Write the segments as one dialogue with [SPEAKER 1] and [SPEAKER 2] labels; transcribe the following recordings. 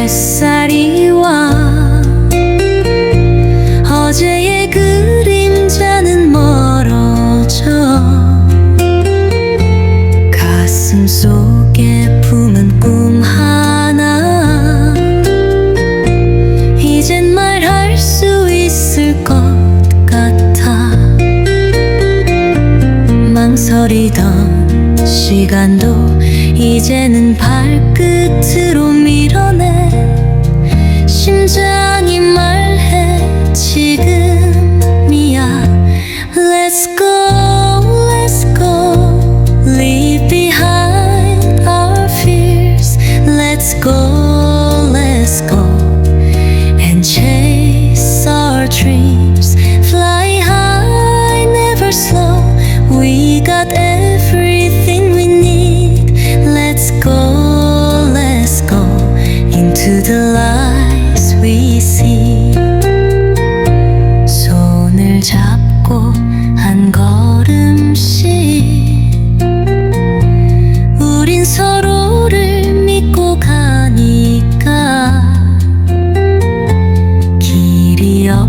[SPEAKER 1] 햇살이와 어제의 그림자는 멀어져 가슴 속에 품은 꿈 하나 이젠 말할 수 있을 것 같아. 망설이던 시간도 이제는 발끝으로 밀어내 심장이 말해 지금이야 Let's go, let's go Leave behind our fears Let's go, let's go And chase our dreams Fly high, never slow We got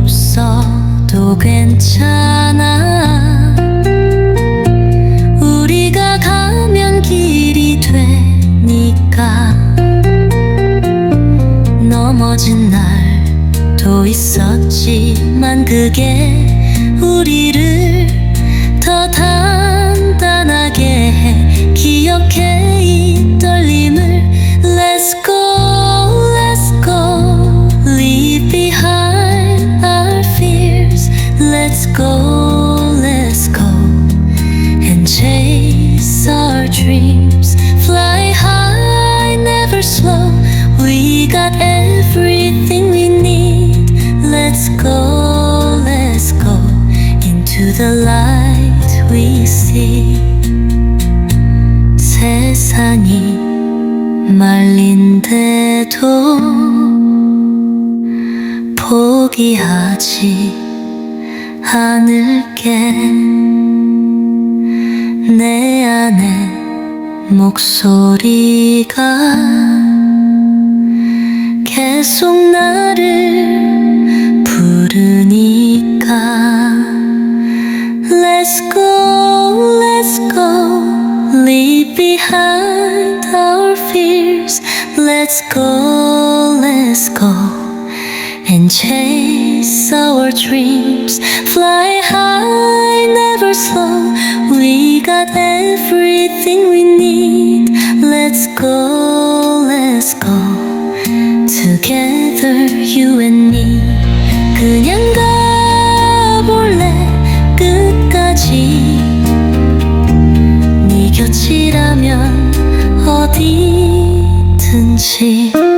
[SPEAKER 1] 없어도 괜찮아. 우리가 가면 길이 되니까. 넘어진 날도 있었지만 그게 우리를 the light we see. 세상이 말린데도 포기하지 않을게. 내 안에 목소리가 계속 나를 부르니까 Let's go, let's go Leave behind our fears Let's go, let's go and chase our dreams. Fly high, never slow. We got everything we need. Let's go, let's go. Together, you and me. 起。